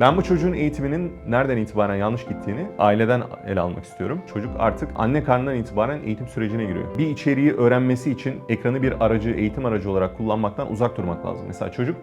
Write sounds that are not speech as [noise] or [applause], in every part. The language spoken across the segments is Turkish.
Ben bu çocuğun eğitiminin nereden itibaren yanlış gittiğini aileden ele almak istiyorum. Çocuk artık anne karnından itibaren eğitim sürecine giriyor. Bir içeriği öğrenmesi için ekranı bir aracı, eğitim aracı olarak kullanmaktan uzak durmak lazım. Mesela çocuk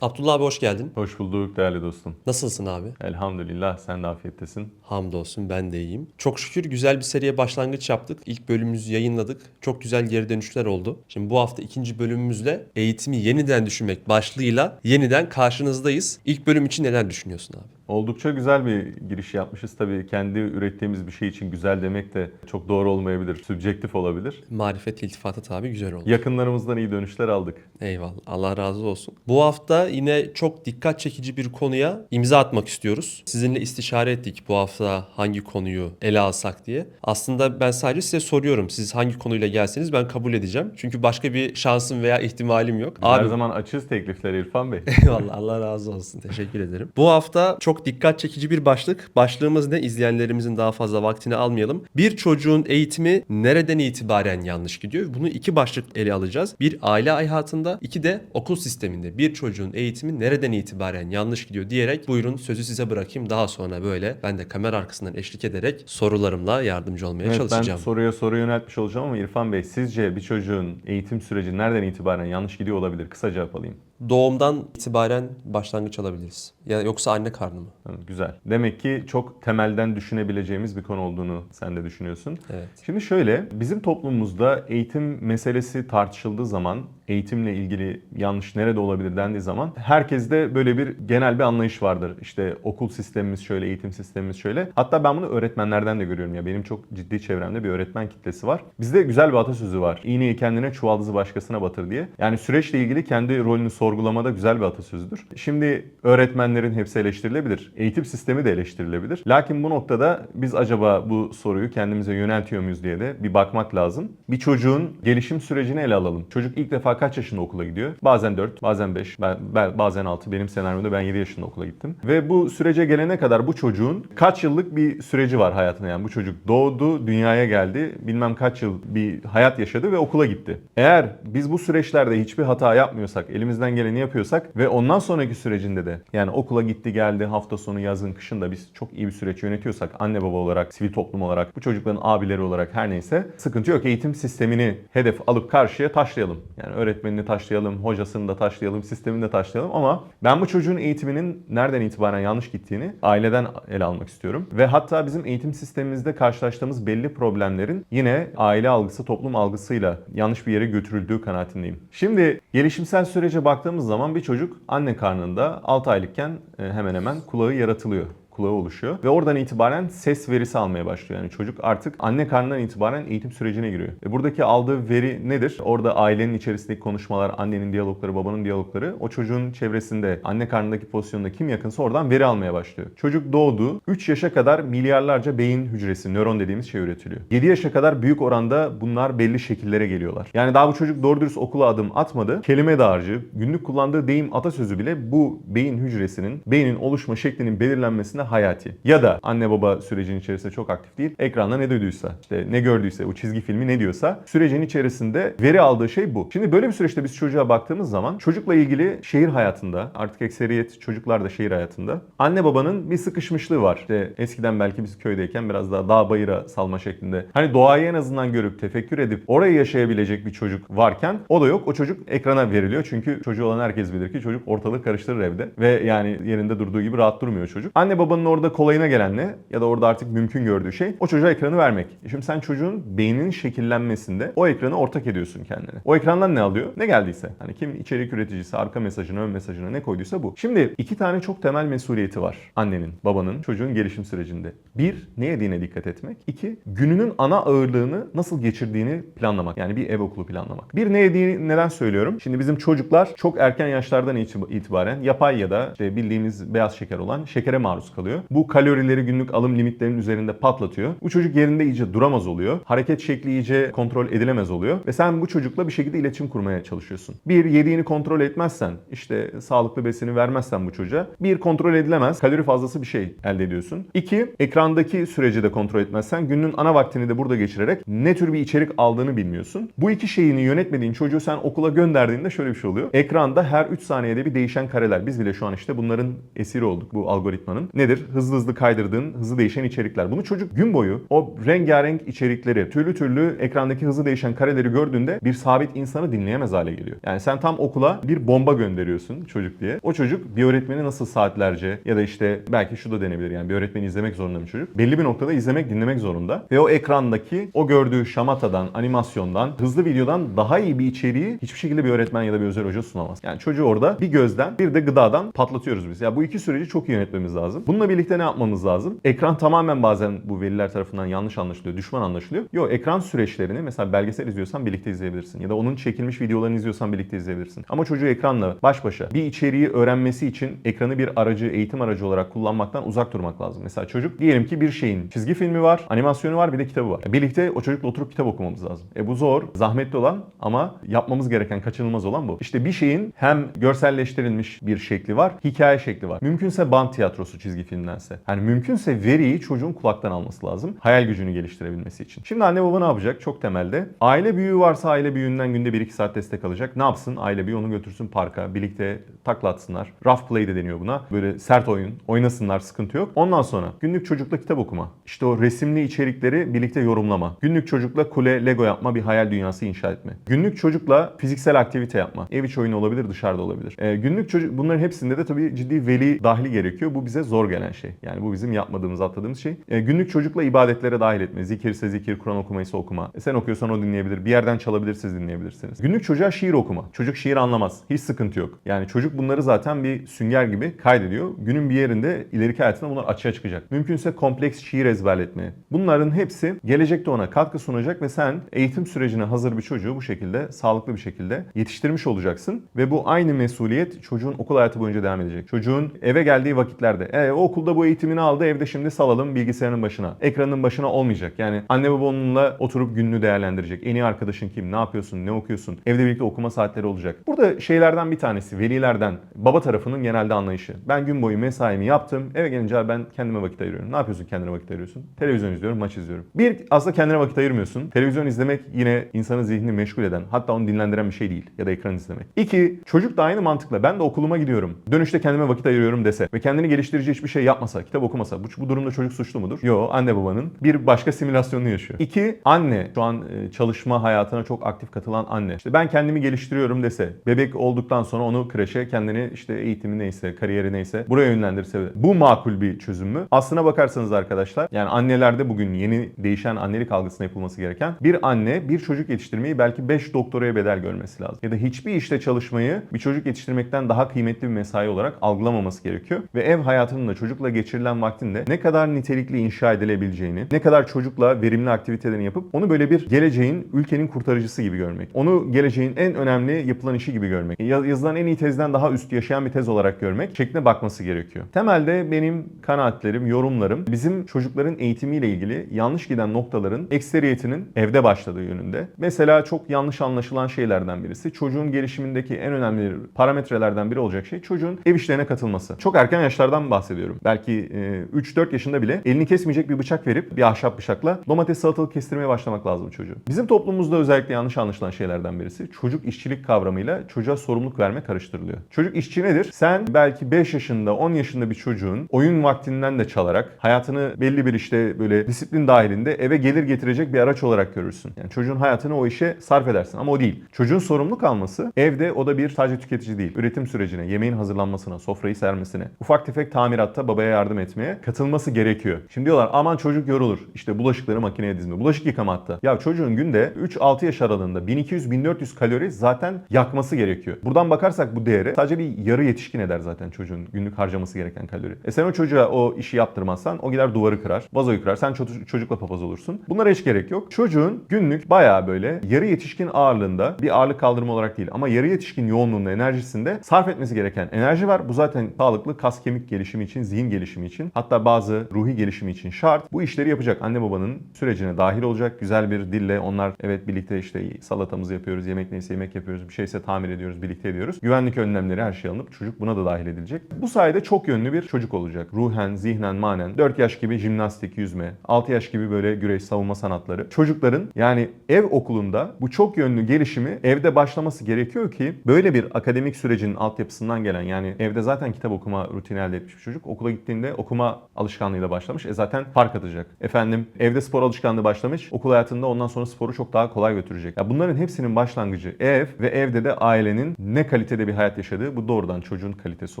Abdullah abi hoş geldin. Hoş bulduk değerli dostum. Nasılsın abi? Elhamdülillah sen de afiyettesin. Hamdolsun ben de iyiyim. Çok şükür güzel bir seriye başlangıç yaptık. İlk bölümümüzü yayınladık. Çok güzel geri dönüşler oldu. Şimdi bu hafta ikinci bölümümüzle eğitimi yeniden düşünmek başlığıyla yeniden karşınızdayız. İlk bölüm için neler düşünüyorsun abi? Oldukça güzel bir giriş yapmışız. Tabii kendi ürettiğimiz bir şey için güzel demek de çok doğru olmayabilir. Sübjektif olabilir. Marifet iltifatı abi güzel oldu. Yakınlarımızdan iyi dönüşler aldık. Eyvallah. Allah razı olsun. Bu hafta yine çok dikkat çekici bir konuya imza atmak istiyoruz. Sizinle istişare ettik bu hafta hangi konuyu ele alsak diye. Aslında ben sadece size soruyorum. Siz hangi konuyla gelseniz ben kabul edeceğim. Çünkü başka bir şansım veya ihtimalim yok. Her zaman açığız teklifleri İrfan Bey. [laughs] Eyvallah Allah razı olsun. Teşekkür ederim. Bu hafta çok dikkat çekici bir başlık. Başlığımız ne? İzleyenlerimizin daha fazla vaktini almayalım. Bir çocuğun eğitimi nereden itibaren yanlış gidiyor? Bunu iki başlık ele alacağız. Bir aile hayatında, iki de okul sisteminde. Bir çocuğun eğitimi nereden itibaren yanlış gidiyor diyerek buyurun sözü size bırakayım. Daha sonra böyle ben de kamera arkasından eşlik ederek sorularımla yardımcı olmaya Evet, ben çalışacağım. soruya soru yöneltmiş olacağım ama İrfan Bey sizce bir çocuğun eğitim süreci nereden itibaren yanlış gidiyor olabilir? Kısa cevap alayım. Doğumdan itibaren başlangıç alabiliriz. Ya yoksa anne karnı mı? Hı, Güzel. Demek ki çok temelden düşünebileceğimiz bir konu olduğunu sen de düşünüyorsun. Evet. Şimdi şöyle, bizim toplumumuzda eğitim meselesi tartışıldığı zaman, eğitimle ilgili yanlış nerede olabilir dendiği zaman herkeste böyle bir genel bir anlayış vardır. İşte okul sistemimiz şöyle, eğitim sistemimiz şöyle. Hatta ben bunu öğretmenlerden de görüyorum ya. Benim çok ciddi çevremde bir öğretmen kitlesi var. Bizde güzel bir atasözü var. İğneyi kendine, çuvaldızı başkasına batır diye. Yani süreçle ilgili kendi rolünü sorgulamada güzel bir atasözüdür. Şimdi öğretmenlerin hepsi eleştirilebilir. Eğitim sistemi de eleştirilebilir. Lakin bu noktada biz acaba bu soruyu kendimize yöneltiyor muyuz diye de bir bakmak lazım. Bir çocuğun gelişim sürecini ele alalım. Çocuk ilk defa kaç yaşında okula gidiyor? Bazen 4, bazen 5, ben, ben- bazen 6. Benim senaryomda ben 7 yaşında okula gittim. Ve bu sürece gelene kadar bu çocuğun kaç yıllık bir süreci var hayatında yani bu çocuk doğdu, dünyaya geldi, bilmem kaç yıl bir hayat yaşadı ve okula gitti. Eğer biz bu süreçlerde hiçbir hata yapmıyorsak, elimizden geleni yapıyorsak ve ondan sonraki sürecinde de yani okula gitti geldi hafta sonu yazın kışın da biz çok iyi bir süreç yönetiyorsak anne baba olarak, sivil toplum olarak, bu çocukların abileri olarak her neyse sıkıntı yok. Eğitim sistemini hedef alıp karşıya taşlayalım. Yani öğretmenini taşlayalım, hocasını da taşlayalım, sistemini de taşlayalım ama ben bu çocuğun eğitiminin nereden itibaren yanlış gittiğini aileden ele almak istiyorum. Ve hatta bizim eğitim sistemimizde karşılaştığımız belli problemlerin yine aile algısı, toplum algısıyla yanlış bir yere götürüldüğü kanaatindeyim. Şimdi gelişimsel sürece baktığımız zaman bir çocuk anne karnında 6 aylıkken e, hemen hemen kulağı yaratılıyor kulağı oluşuyor ve oradan itibaren ses verisi almaya başlıyor. Yani çocuk artık anne karnından itibaren eğitim sürecine giriyor. E buradaki aldığı veri nedir? Orada ailenin içerisindeki konuşmalar, annenin diyalogları, babanın diyalogları o çocuğun çevresinde, anne karnındaki pozisyonda kim yakınsa oradan veri almaya başlıyor. Çocuk doğdu. 3 yaşa kadar milyarlarca beyin hücresi, nöron dediğimiz şey üretiliyor. 7 yaşa kadar büyük oranda bunlar belli şekillere geliyorlar. Yani daha bu çocuk doğru dürüst okula adım atmadı. Kelime dağarcığı, günlük kullandığı deyim atasözü bile bu beyin hücresinin, beynin oluşma şeklinin belirlenmesine hayati. Ya da anne baba sürecin içerisinde çok aktif değil. Ekranda ne duyduysa, işte ne gördüyse, o çizgi filmi ne diyorsa sürecin içerisinde veri aldığı şey bu. Şimdi böyle bir süreçte biz çocuğa baktığımız zaman çocukla ilgili şehir hayatında, artık ekseriyet çocuklar da şehir hayatında anne babanın bir sıkışmışlığı var. İşte eskiden belki biz köydeyken biraz daha dağ bayıra salma şeklinde. Hani doğayı en azından görüp tefekkür edip orayı yaşayabilecek bir çocuk varken o da yok. O çocuk ekrana veriliyor. Çünkü çocuğu olan herkes bilir ki çocuk ortalığı karıştırır evde. Ve yani yerinde durduğu gibi rahat durmuyor çocuk. Anne babanın orada kolayına gelen ne? Ya da orada artık mümkün gördüğü şey o çocuğa ekranı vermek. E Şimdi sen çocuğun beyninin şekillenmesinde o ekranı ortak ediyorsun kendine. O ekrandan ne alıyor? Ne geldiyse. Hani kim içerik üreticisi, arka mesajına, ön mesajına ne koyduysa bu. Şimdi iki tane çok temel mesuliyeti var. Annenin, babanın, çocuğun gelişim sürecinde. Bir, ne yediğine dikkat etmek. İki, gününün ana ağırlığını nasıl geçirdiğini planlamak. Yani bir ev okulu planlamak. Bir, ne yediğini neden söylüyorum? Şimdi bizim çocuklar çok erken yaşlardan itibaren yapay ya da işte bildiğimiz beyaz şeker olan şekere maruz kalıyor. Parçalıyor. Bu kalorileri günlük alım limitlerinin üzerinde patlatıyor. Bu çocuk yerinde iyice duramaz oluyor. Hareket şekli iyice kontrol edilemez oluyor. Ve sen bu çocukla bir şekilde iletişim kurmaya çalışıyorsun. Bir, yediğini kontrol etmezsen, işte sağlıklı besini vermezsen bu çocuğa, bir kontrol edilemez, kalori fazlası bir şey elde ediyorsun. İki, ekrandaki süreci de kontrol etmezsen, günün ana vaktini de burada geçirerek ne tür bir içerik aldığını bilmiyorsun. Bu iki şeyini yönetmediğin çocuğu sen okula gönderdiğinde şöyle bir şey oluyor. Ekranda her 3 saniyede bir değişen kareler. Biz bile şu an işte bunların esiri olduk bu algoritmanın. Nedir? Hızlı hızlı kaydırdığın, hızlı değişen içerikler. Bunu çocuk gün boyu o rengarenk içerikleri, türlü türlü ekrandaki hızlı değişen kareleri gördüğünde bir sabit insanı dinleyemez hale geliyor. Yani sen tam okula bir bomba gönderiyorsun çocuk diye. O çocuk bir öğretmeni nasıl saatlerce ya da işte belki şu da denebilir yani bir öğretmeni izlemek zorunda bir çocuk. Belli bir noktada izlemek, dinlemek zorunda. Ve o ekrandaki o gördüğü şamatadan, animasyondan, hızlı videodan daha iyi bir içeriği hiçbir şekilde bir öğretmen ya da bir özel hoca sunamaz. Yani çocuğu orada bir gözden bir de gıdadan patlatıyoruz biz. Ya bu iki süreci çok iyi yönetmemiz lazım. Bununla birlikte ne yapmamız lazım? Ekran tamamen bazen bu veliler tarafından yanlış anlaşılıyor, düşman anlaşılıyor. Yok ekran süreçlerini mesela belgesel izliyorsan birlikte izleyebilirsin. Ya da onun çekilmiş videolarını izliyorsan birlikte izleyebilirsin. Ama çocuğu ekranla baş başa bir içeriği öğrenmesi için ekranı bir aracı, eğitim aracı olarak kullanmaktan uzak durmak lazım. Mesela çocuk diyelim ki bir şeyin çizgi filmi var, animasyonu var bir de kitabı var. Birlikte o çocukla oturup kitap okumamız lazım. E bu zor, zahmetli olan ama yapmamız gereken, kaçınılmaz olan bu. İşte bir şeyin hem görselleştirilmiş bir şekli var, hikaye şekli var. Mümkünse band tiyatrosu çizgi filmdense. Yani mümkünse veriyi çocuğun kulaktan alması lazım. Hayal gücünü geliştirebilmesi için. Şimdi anne baba ne yapacak? Çok temelde. Aile büyüğü varsa aile büyüğünden günde 1-2 saat destek alacak. Ne yapsın? Aile büyüğü onu götürsün parka. Birlikte taklatsınlar. Rough play de deniyor buna. Böyle sert oyun. Oynasınlar sıkıntı yok. Ondan sonra günlük çocukla kitap okuma. İşte o resimli içerikleri birlikte yorumlama. Günlük çocukla kule, lego yapma, bir hayal dünyası inşa etme. Günlük çocukla fiziksel aktivite yapma. Ev içi oyunu olabilir, dışarıda olabilir. Ee, günlük çocuk bunların hepsinde de tabii ciddi veli dahili gerekiyor. Bu bize zor gelen şey. Yani bu bizim yapmadığımız, atladığımız şey. Ee, günlük çocukla ibadetlere dahil etme. Zikirse zikir, Kur'an okumaysa okuma. E, sen okuyorsan o dinleyebilir. Bir yerden çalabilir, siz dinleyebilirsiniz. Günlük çocuğa şiir okuma. Çocuk şiir anlamaz. Hiç sıkıntı yok. Yani çocuk bunları zaten bir sünger gibi kaydediyor. Günün bir yerinde ileriki hayatında bunlar açığa çıkacak. Mümkünse kompleks şiir ezberletme. Bunların hepsi gelecekte ona katkı sunacak ve sen eğitim sürecine hazır bir çocuğu bu şekilde sağlıklı bir şekilde yetiştirmiş olacaksın ve bu aynı mesuliyet çocuğun okul hayatı boyunca devam edecek. Çocuğun eve geldiği vakitlerde e, o okulda bu eğitimini aldı evde şimdi salalım bilgisayarın başına. Ekranın başına olmayacak. Yani anne baba onunla oturup gününü değerlendirecek. En iyi arkadaşın kim? Ne yapıyorsun? Ne okuyorsun? Evde birlikte okuma saatleri olacak. Burada şeylerden bir tanesi velilerden baba tarafının genelde anlayışı. Ben gün boyu mesaimi yaptım. Eve gelince ben kendime vakit ayırıyorum. Ne yapıyorsun kendine vakit ayırıyorsun? Televizyon izliyorum, maç izliyorum. Bir aslında kendine vakit ayırmıyorsun. Televizyon izlemek yine insanın zihnini meşgul eden, hatta onu dinlendiren bir şey değil ya da ekran izlemek. İki, çocuk da aynı mantıkla ben de okuluma gidiyorum. Dönüşte kendime vakit ayırıyorum dese ve kendini geliştirici hiçbir şey yapmasa, kitap okumasa bu, bu durumda çocuk suçlu mudur? Yo, anne babanın bir başka simülasyonunu yaşıyor. İki, anne şu an e, çalışma hayatına çok aktif katılan anne. İşte ben kendimi geliştiriyorum dese, bebek olduktan sonra onu kreşe kendini işte eğitimi neyse, kariyeri neyse buraya yönlendirse bu makul bir çözüm mü? Aslına bakarsanız arkadaşlar yani annelerde bugün yeni değişen annelik algısına yapılması gereken bir anne bir çocuk yetiştirmeyi belki 5 doktoraya bedel görmesi lazım. Ya da hiçbir işte çalışmayı bir çocuk yetiştirmekten daha kıymetli bir mesai olarak algılamaması gerekiyor. Ve ev hayatının da çocukla geçirilen vaktinde ne kadar nitelikli inşa edilebileceğini, ne kadar çocukla verimli aktivitelerini yapıp onu böyle bir geleceğin, ülkenin kurtarıcısı gibi görmek. Onu geleceğin en önemli yapılan işi gibi görmek. Ya- Yazılan en iyi tezden daha üst yaşayan bir tez olarak görmek şekline bakması gerekiyor. Temelde benim kanaatlerim, yorumlarım bizim çocukların eğitimiyle ilgili yanlış giden noktaların ekseriyetinin evde başladığı yönünde. Mesela çok yanlış anlaşılan şeylerden birisi çocuğun gelişimindeki en önemli parametrelerden biri olacak şey çocuğun ev işlerine katılması. Çok erken yaşlardan bahsediyorum. Belki e, 3-4 yaşında bile elini kesmeyecek bir bıçak verip bir ahşap bıçakla domates salatalık kestirmeye başlamak lazım çocuğu. Bizim toplumumuzda özellikle yanlış anlaşılan şeylerden birisi çocuk işçilik kavramıyla çocuğa sorumluluk verme karıştırılıyor. Çocuk işçi nedir? Sen belki 5 yaşında 10 yaşında bir çocuğun oyun vaktinden de çalarak hayatını belli bir işte böyle disiplin dahilinde eve gelir getirecek bir araç olarak görürsün. Yani çocuğun hayatını o işe sarf edersin ama o değil. Çocuğun sorumluluk alması evde o da bir sadece tüketici değil. Üretim sürecine, yemeğin hazırlanmasına, sofrayı sermesine, ufak tefek tamiratta babaya yardım etmeye katılması gerekiyor. Şimdi diyorlar aman çocuk yorulur. İşte bulaşıkları makineye dizme. Bulaşık yıkama hatta. Ya çocuğun günde 3-6 yaş aralığında 1200-1400 kalori zaten yakması gerekiyor. Buradan bakarsak bu değere sadece bir yarı yetişkin eder zaten çocuğun günlük harcaması gereken kalori. E sen o çocuğa o işi yaptırmazsan o gider duvarı kırar, vazoyu kırar. Sen ço- çocukla papaz olursun. Bunlara hiç gerek yok. Çocuğun günlük bayağı böyle yarı yetişkin ağırlığında bir ağırlık kaldırma olarak değil ama yarı yetişkin yoğunluğunda enerjisinde sarf etmesi gereken enerji var. Bu zaten sağlıklı kas kemik gelişimi için zihin gelişimi için hatta bazı ruhi gelişimi için şart. Bu işleri yapacak. Anne babanın sürecine dahil olacak. Güzel bir dille onlar evet birlikte işte salatamızı yapıyoruz, yemek neyse yemek yapıyoruz, bir şeyse tamir ediyoruz, birlikte ediyoruz. Güvenlik önlemleri her şey alınıp çocuk buna da dahil edilecek. Bu sayede çok yönlü bir çocuk olacak. Ruhen, zihnen, manen. 4 yaş gibi jimnastik, yüzme. 6 yaş gibi böyle güreş, savunma sanatları. Çocukların yani ev okulunda bu çok yönlü gelişimi evde başlaması gerekiyor ki böyle bir akademik sürecin altyapısından gelen yani evde zaten kitap okuma rutini elde etmiş bir çocuk okula gittiğinde okuma alışkanlığıyla başlamış. E zaten fark atacak. Efendim evde spor alışkanlığı başlamış. Okul hayatında ondan sonra sporu çok daha kolay götürecek. Ya bunların hepsinin başlangıcı ev ve evde de ailenin ne kalitede bir hayat yaşadığı bu doğrudan çocuğun kalitesi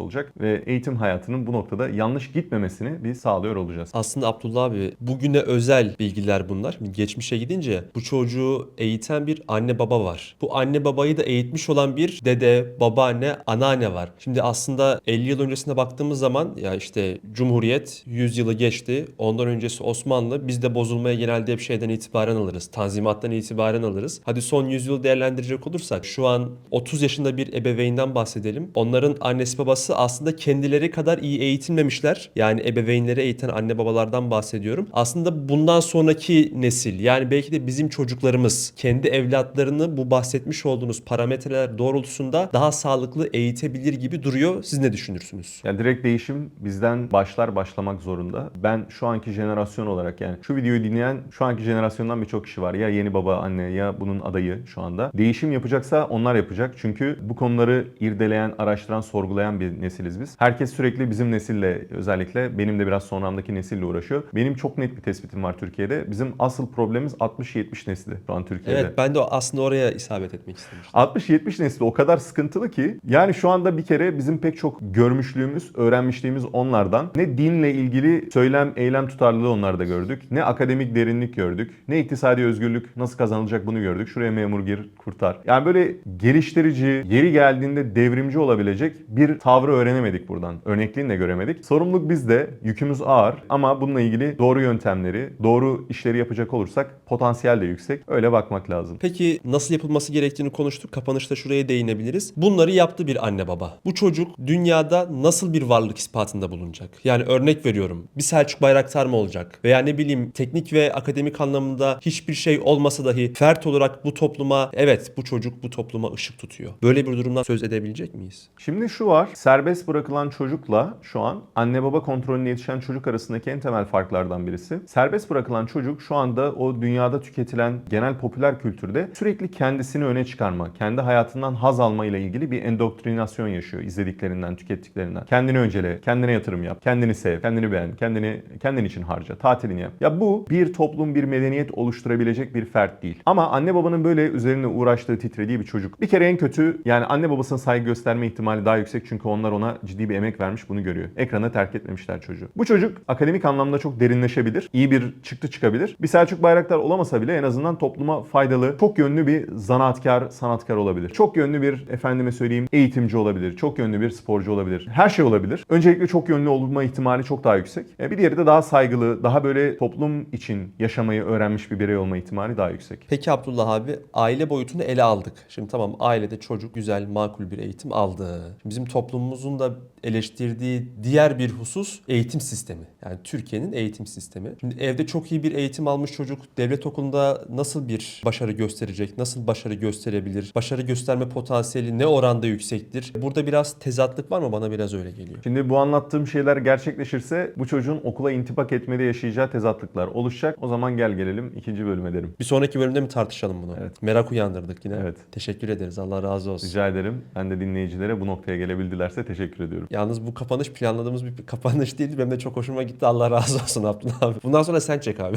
olacak ve eğitim hayatının bu noktada yanlış gitmemesini biz sağlıyor olacağız. Aslında Abdullah abi bugüne özel bilgiler bunlar. Geçmişe gidince bu çocuğu eğiten bir anne baba var. Bu anne babayı da eğitmiş olan bir dede, babaanne, anneanne var. Şimdi aslında 50 yıl öncesine baktığımız zaman ya işte Cumhuriyet 100 yılı geçti. Ondan öncesi Osmanlı. Biz de bozulmaya genelde hep şeyden itibaren alırız. Tanzimattan itibaren alırız. Hadi son 100 yıl değerlendirecek olursak şu an 30 yaşında bir ebeveynden bahsedelim. Onların annesi babası aslında kendileri kadar iyi eğitilmemişler. Yani ebeveynleri eğiten anne babalardan bahsediyorum. Aslında bundan sonraki nesil yani belki de bizim çocuklarımız kendi evlatlarını bu bahsetmiş olduğunuz parametreler doğrultusunda daha sağlıklı eğitebilir gibi duruyor. Siz ne düşünürsünüz? Yani direkt değişim bizden başlar başlamak zorunda. Ben şu anki jenerasyon olarak yani şu videoyu dinleyen şu anki jenerasyondan birçok kişi var. Ya yeni baba anne ya bunun adayı şu anda. Değişim yapacaksa onlar yapacak. Çünkü bu konuları irdeleyen, araştıran, sorgulayan bir nesiliz biz. Herkes sürekli bizim nesille özellikle benim de biraz sonramdaki nesille uğraşıyor. Benim çok net bir tespitim var Türkiye'de. Bizim asıl problemimiz 60-70 nesli şu an Türkiye'de. Evet ben de aslında oraya isabet etmek istemiştim. 60-70 nesli o kadar sıkıntılı ki yani şu anda bir kere bizim pek çok görmüşlüğümüz, öğrenmişliğimiz onlardan. Ne dinle ilgili söylem, eylem tutarlılığı onlarda gördük. Ne akademik derinlik gördük. Ne iktisadi özgürlük nasıl kazanılacak bunu gördük. Şuraya memur gir, kurtar. Yani böyle geliştirici, yeri geldiğinde devrimci olabilecek bir tavrı öğrenemedik buradan. Örnekliğini de göremedik. Sorumluluk bizde, yükümüz ağır ama bununla ilgili doğru yöntemleri, doğru işleri yapacak olursak potansiyel de yüksek. Öyle bakmak lazım. Peki nasıl yapılması gerektiğini konuştuk. Kapanışta şuraya değinebiliriz. Bunları yaptı bir anne baba. Bu çocuk dünyada nasıl bir varlık ispatında bulunacak? Yani örnek veriyorum. Bir Selçuk Bayraktar mı olacak? Veya ne bileyim teknik ve akademik anlamında hiçbir şey olmasa dahi fert olarak bu topluma evet bu çocuk bu topluma ışık tutuyor. Böyle bir durumdan söz edebilecek miyiz? Şimdi şu var, serbest bırakılan çocukla şu an anne baba kontrolüne yetişen çocuk arasındaki en temel farklardan birisi. Serbest bırakılan çocuk şu anda o dünyada tüketilen genel popüler kültürde sürekli kendisini öne çıkarma, kendi hayatından haz alma ile ilgili bir endoktrinasyon yaşıyor izlediklerinden, tükettiklerinden. Kendini öncele, kendine yatırım yap, kendini sev, kendini beğen, kendini kendin için harca, tatilini yap. Ya bu bir toplum, bir medeniyet oluşturabilecek bir fert değil. Ama anne babanın böyle üzerine uğraştığı, titrediği bir çocuk. Bir kere en kötü yani anne babasına saygı gösterme ihtimali daha yüksek çünkü onlar ona ciddi bir emek vermiş bunu görüyor. Ekrana terk etmemişler çocuğu. Bu çocuk akademik anlamda çok derinleşebilir. iyi bir çıktı çıkabilir. Bir Selçuk Bayraktar olamasa bile en azından topluma faydalı, çok yönlü bir zanaatkar, sanatkar olabilir. Çok yönlü bir efendime söyleyeyim eğitimci olabilir. Çok yönlü bir sporcu olabilir. Her şey olabilir. Öncelikle çok yönlü olma ihtimali çok daha yüksek. E, Bir diğeri de daha saygılı, daha böyle toplum için yaşamayı öğrenmiş bir birey olma ihtimali daha yüksek. Peki Abdullah abi aile boyutunu ele aldık. Şimdi tamam ailede çocuk güzel makul bir eğitim aldı. Şimdi bizim toplumumuzun da eleştirdiği diğer bir husus eğitim sistemi. Yani Türkiye'nin eğitim sistemi. Şimdi evde çok iyi bir eğitim almış çocuk devlet okulunda nasıl bir başarı gösterecek? Nasıl başarı gösterebilir? Başarı gösterme potansiyeli ne oranda yüksektir? Burada biraz tezatlık var mı? Bana biraz öyle geliyor. Şimdi bu anlattığım şeyler gerçekleşirse bu çocuğun okula intibak etmede yaşayacağı tezatlıklar oluşacak. O zaman gel gelelim ikinci bölüme derim. Bir sonraki bölümde mi tartışalım bunu? Evet. Merak uyandırdık yine. Evet. Teşekkür ederiz. Allah razı olsun. Rica ederim. Ben de dinleyicilere bu noktaya gelebildilerse teşekkür ediyorum. Yalnız bu kapanış planladığımız bir kapanış değildi. Benim de çok hoşuma gitti. Allah razı olsun Abdullah abi. Bundan sonra sen çek abi.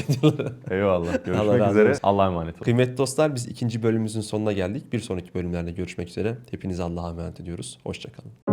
Eyvallah. [laughs] Allah Görüşmek razı üzere. olsun. Allah'a emanet olun. Kıymetli dostlar biz ikinci bölümümüzün sonuna geldik. Bir sonraki bölümlerde görüşmek üzere. Hepinizi Allah'a emanet ediyoruz. Hoşçakalın.